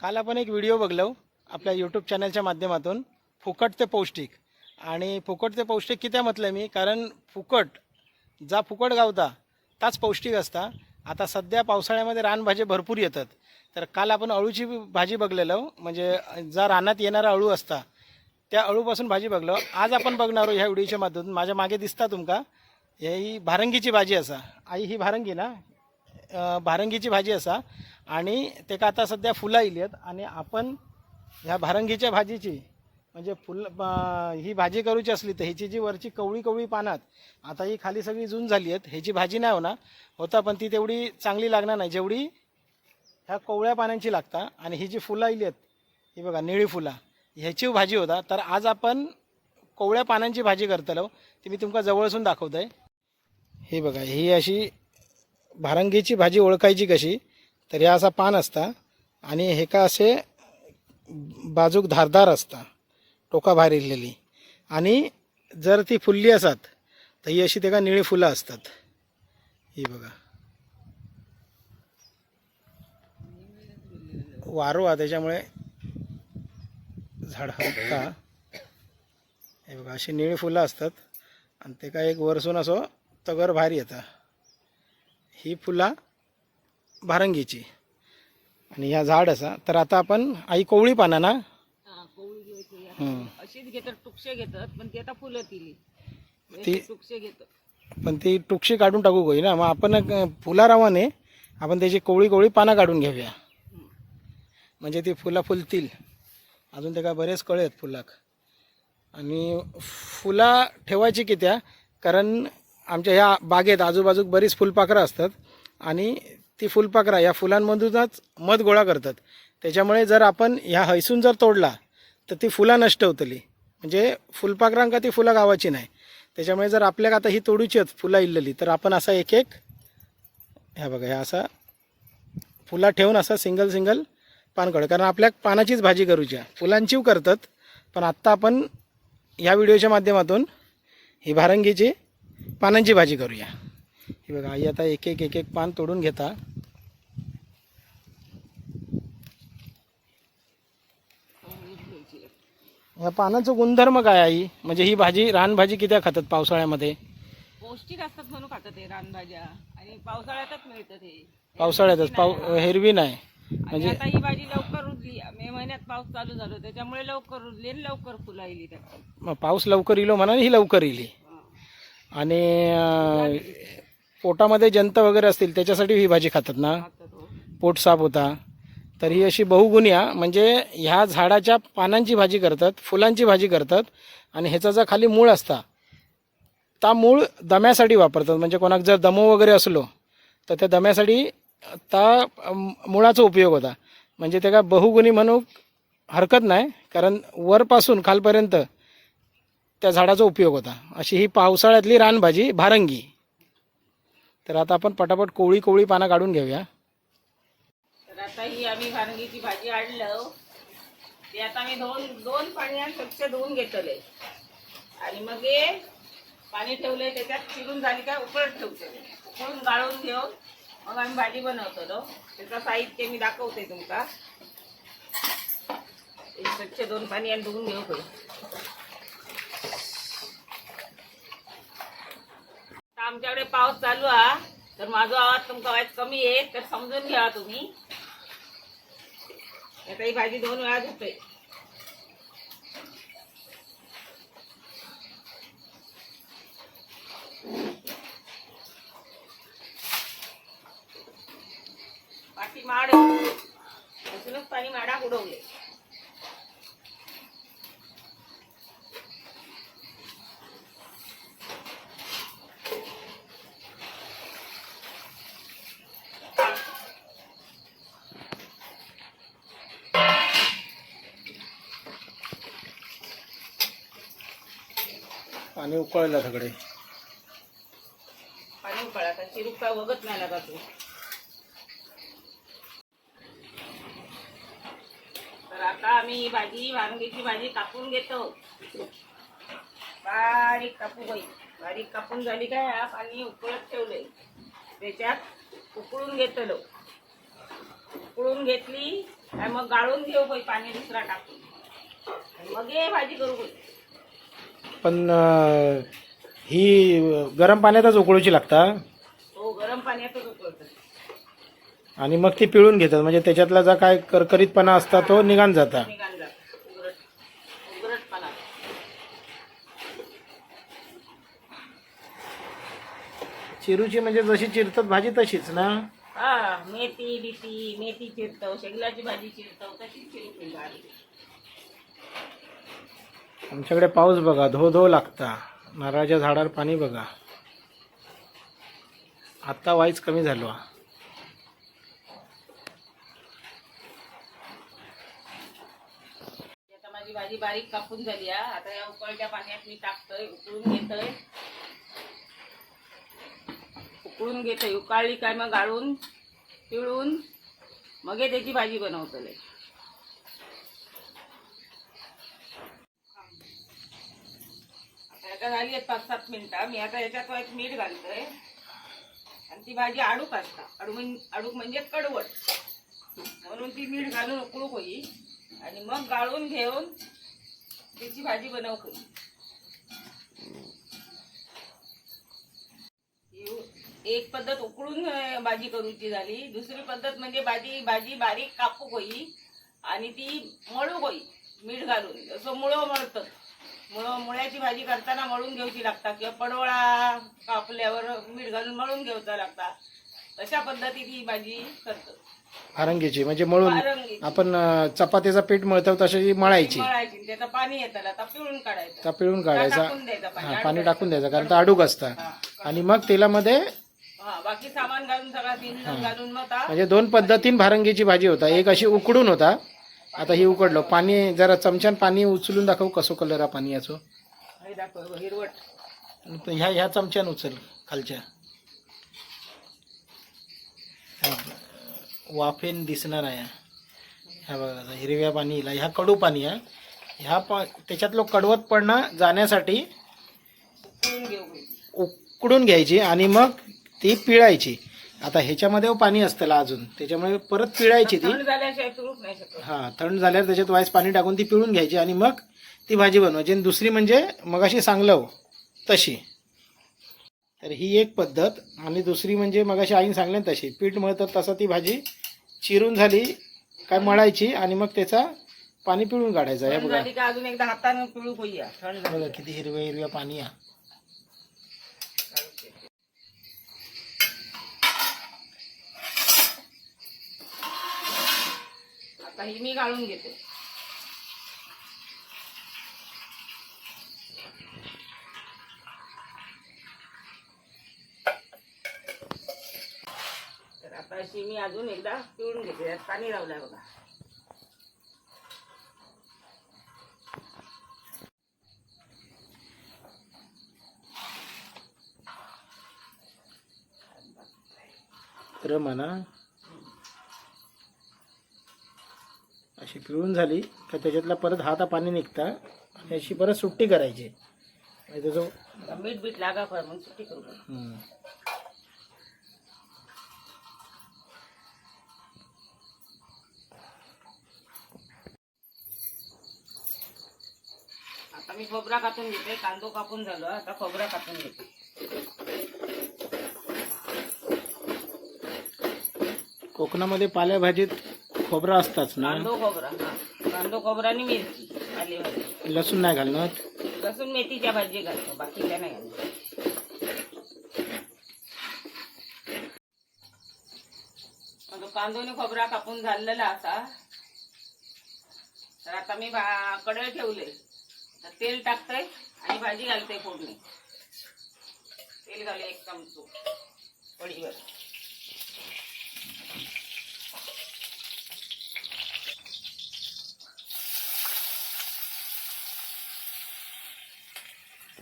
काल आपण एक व्हिडिओ बघलो हो, आपल्या यूट्यूब चॅनलच्या माध्यमातून फुकट ते पौष्टिक. आणि फुकट ते पौष्टिक कित्या म्हटलं मी? कारण फुकट जा फुकट गावता ताच पौष्टिक असता. आता सध्या पावसाळ्यामध्ये रानभाज्या भरपूर येतात. तर काल आपण अळूची भाजी बघलेलो हो, म्हणजे जा रानात येणारा अळू असता त्या अळूपासून भाजी बघलो हो. आज आपण बघणार ह्या व्हिडिओच्या माध्यमातून. माझ्या मागे दिसता तुमका ही भारंगीची भाजी असा. आई ही भारंगी ना? भारंगीची भाजी असा. आणि ते का आता सध्या फुलं आली आहेत आणि आपण ह्या भारंगीच्या भाजीची म्हणजे फुल ही भाजी करूची असली तर ह्याची जी वरची कवळी कवळी पानात आता ही खाली सगळी जून झाली आहेत ह्याची भाजी नाही होणार होता पण ती तेवढी चांगली लागणार नाही. जेवढी ह्या कोवळ्या पानांची लागता आणि ही जी फुलं आली आहेत ही बघा निळी फुलं ह्याची भाजी होता. तर आज आपण कोवळ्या पानांची भाजी करतलो ती मी तुमका जवळसून दाखवताय. हे बघा ही अशी भारंगीची भाजी ओळखायची कशी तर ह्या असा पान असता आणि हे का असे बाजूक धारदार असता टोका भारिलेली आणि जर ती फुलली असत तर ही अशी तेका निळी फुलं असतात. ही बघा. वारो हा त्याच्यामुळे झाड हलका. हे बघा अशी निळी फुलं असतात आणि ते काय एक वरसून असो तगर भारी येतं. ही फुला भारंगीची. आणि ह्या झाड असा. तर आता आपण आई कोवळी पाना ना? हा. अशीच घेतात टुकशे घेतात पण ती आता फुलं तिली. ती- टुकशे घेतात. पण ती टुकशी काढून टाकू गई ना मग आपण फुलारावाने आपण त्याची कोवळी कोवळी पानं काढून घेऊया. म्हणजे ती फुलं फुलतील. अजून ते काय बरेच कळे आहेत फुलाक. आणि फुला ठेवायची कित्या? कारण आमच्या ह्या बागेत आजूबाजूक बरीच फुलपाखरं असतात. आणि ती फुलपाखरा या फुलांमधूनच मध गोळा करतात. त्याच्यामुळे जर आपण ह्या हैसून जर तोडला तर ती फुलं नष्ट होतली. म्हणजे फुलपाखरांका ती फुलं गावाची नाही. त्याच्यामुळे जर आपल्याक आता ही तोडूची आहेत फुलं इल्लली तर आपण असा एक एक ह्या बघा ह्या असा फुला ठेवून असा सिंगल सिंगल पान काढू. कारण आपल्या पानाचीच भाजी करूची आहे फुलांचीव करतात पण आत्ता आपण ह्या व्हिडिओच्या माध्यमातून ही भारंगीची पानांची भाजी करूया. ही बघा आई आता एक एक एक एक पान तोडून घेता. या पानाचं गुणधर्म काय आई? म्हणजे ही भाजी रानभाजी किती खातात पावसाळ्यामध्ये? पौष्टिक असतात म्हणून खातात हे रानभाज्या. आणि पावसाळ्यातच मिळतं ते. पावसाळ्यातच. पाव हिरवी नाही. आणि आता ही भाजी लवकर रुजली. मे महिन्यात पाऊस चालू झालो त्याच्यामुळे लवकर रुजली आणि लवकर फुलं येईल त्यात मग पाऊस लवकर इलो म्हणा ही लवकर इली आणि अं, पोटामध्ये जंत वगैरे असतील त्याच्यासाठी ही भाजी खातात ना? खातात हो. पोट साफ होता. तर ही अशी बहुगुणी म्हणजे ह्या झाडाच्या पानांची भाजी करतात फुलांची भाजी करतात आणि ह्याचा जो खाली मूळ असता ता मूळ दम्यासाठी वापरतात. म्हणजे कोणाक जर दमो वगैरे असलो तर त्या दम्यासाठी ता मुळाचा उपयोग होता. म्हणजे ते काय बहुगुणी म्हणू हरकत नाही कारण वरपासून खालपर्यंत त्या झाडाचा उपयोग होता. अशी ही पावसाळ्यातली रानभाजी भारंगी. तर आता आपण पटापट कोवळी कोवळी पानं काढून घेऊया. आता ही आम्ही भारंगीची भाजी आणलं. ते आता मी दोन दोन पाण्यात स्वच्छ धुवून घेतले आणि मग हे पाणी ठेवले त्याच्यात चिरून झाली का उकळत ठेवते. उकळून गाळून घेऊन मग आम्ही भाजी बनवतो. त्याचं साहित्य मी दाखवते तुमका. स्वच्छ दोन पाणी आणि धुवून घेऊ आता आमच्याकडे पाऊस चालू हा. तर माझा आवाज तुमचा वाईट कमी आहे तर समजून घ्या तुम्ही. आता ही भाजी दोन वेळा धुतोय. पाठी माड अजूनच पाणी माडा उडवले पाणी उकळलं सगळे. पाणी उकळा आता चिरुका बघत नाही लागा तू तर आता आम्ही ही भाजी वांगीची भाजी कापून घेतो. बारीक कापू बाई. बारीक कापून झाली काय हा पाणी उकळत ठेवलंय. त्याच्यात उकळून घेतलो. उकळून घेतली आणि मग गाळून घेऊ बाई पाणी दुसरा टाकून. मग ये भाजी करू बाई. पण अं, ही गरम पाण्यातच उकळूची लागता. हो गरम पाण्यातच आणि मग ती पिळून घेतात. म्हणजे त्याच्यातला जो काय करकरीतपणा असता तो निघान जाता. निघाल जात. चिरूची म्हणजे जशी चिरतात भाजी तशीच ना? हा मेथी बिथी मेथी चिरतव शेगलाची भाजी चिरतव तशीच चिरून भाजी आमच्याकडे पाऊस बघा धो धो लागता. नारळाच्या झाडावर पाणी बघा. आता वाईच कमी झालो. आता माझी भाजी बारीक कापून झाली आता या उकळत्या पाण्यात मी टाकतोय उकळून घेतोय. उकळून घेतोय उकाळली काय मग गाळून पिळून मग त्याची भाजी बनवतले आता झाली आहेत पाच सात मिनिटं. मी आता याच्यात एक मीठ घालतोय. आणि ती भाजी आडूक असता. अडू म्हणजे म्हणजे कडवट. म्हणून ती मीठ घालून उकळूक होई. आणि मग गाळून घेऊन त्याची भाजी बनवू होई एक पद्धत उकळून भाजी करूची झाली. दुसरी पद्धत म्हणजे भाजी भाजी बारीक कापूक होई. आणि ती मळूक होई. मीठ घालून. जसं मुळं मळतं मुळ्याची भाजी करताना मळून घेऊची लागता किंवा पडवळा कापल्यावर मीठ घालून मळून घेऊचा लागता. अशा पद्धतीत ही भाजी करतो. फारंगीची म्हणजे मळून आपण चपातीचं पीठ मळतो तशी मळायची. मळायची त्याचं पाणी येतं आता पिळून काढायचं. त्या पिळून काढायचा. टाकून द्यायचं पाणी हा पाणी टाकून द्यायचं कारण तो अडूक असता. आणि मग तेलामध्ये हा बाकी सामान घालून सगळा तीन घालून मग आता म्हणजे दोन पद्धतीन भारंगीची भाजी होता. एक अशी उकडून होता. आता ही उकडलो. पाणी जरा चमच्यान पाणी उचलून दाखवू कसं कलर हा पाणी याचो. हे दाखव हिरवट. ह्या ह्या चमच्यान उचल खालच्या. वाफेन दिसणार आहे. ह्या बघा हिरव्या पाणीला ह्या कडू पाणी आहे. ह्या पा त्याच्यातलं जाण्यासाठी उकळून घेऊ. बाई. उकडून घ्यायची आणि मग ती पिळायची. आता ह्याच्यामध्ये पाणी असतं अजून. त्याच्यामुळे परत पिळायची ती. हा थंड झाल्यावर त्याच्यात वाईस पाणी टाकून ती पिळून घ्यायची आणि मग ती भाजी बनवायची आणि दुसरी म्हणजे मगाशी सांगलं तशी. तर ही एक पद्धत आणि दुसरी म्हणजे मगाशी आईने सांगले तशी. पीठ मळतात तसं ती भाजी चिरून झाली काय मळायची आणि मग त्याचा पाणी पिळून काढायचं. झाली बघा किती हिरव्या हिरव्या पाणी आहे आता ही मी गाळून घेते. तर आता अशी मी अजून एकदा पिळून घेते पाणी लावलंय बघा. तर म्हणा अशी पिळून झाली का त्याच्यातला परत हाता पाणी निघता आणि अशी परत सुट्टी करायची आणि त्याचं मीठ बीठ लागा कर मग सुट्टी करू. हम्म. आता मी खोबरा कापून घेते कांदो कापून झालो आता खोबरा कापून घेते कोकणामध्ये पालेभाजीत खोबरं असताच ना? कांदो खोबरा हा. कांदो खोबरा आणि मिरची आली भाजी लसूण नाही घालणार? लसूण मेथीच्या भाजी घालतो बाकीच्या नाही घालतो आता कांदोनी खोबरा कापून झालेला असा. तर आता मी भा- कढई ठेवले तर तेल टाकतोय आणि भाजी घालते फोडणी. तेल घाले एक चमचो कढीवर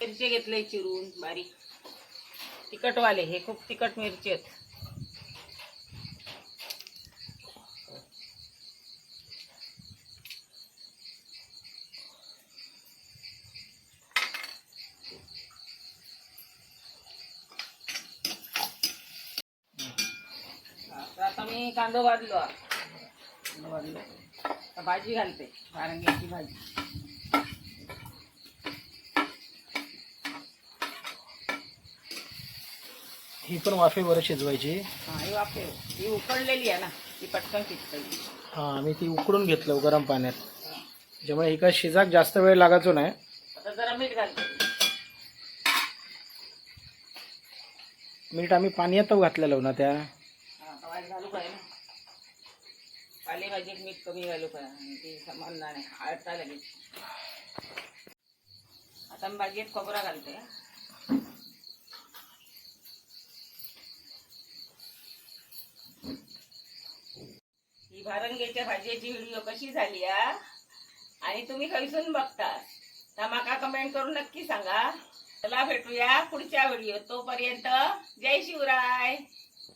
मिरची घेतले चिरून बारीक. तिखटवाले हे खूप तिखट मिरची आहेत. आता आता मी कांदो भाजलो वाजलं भाजी घालते वारंग्याची भाजी. ही पण वाफेवर शिजवायची. हा ही वाफे. ही उकडलेली आहे ना ती पटकन शिजते हां मी ती उकडून घेतलं गरम पाण्यात. त्याच्यामुळे ही काय शिजाक जास्त वेळ लागायचो नाही. आता जरा मीठ घालते मीठ आम्ही पाण्यात घातलेलं ना त्या. हा आता वाट घालू काय? ना पालेभाजीत मीठ कमी घालू काय? आणि ती समजणार नाही. आळता लगेच आता मी भाजीत खोबरा घालते. हा. ही भारंगेच्या भाजीची व्हिडिओ कशी झाली हा? आणि तुम्ही खैसून बघता तर माका कमेंट करून नक्की सांगा. चला भेटूया पुढच्या व्हिडिओ तोपर्यंत. जय शिवराय.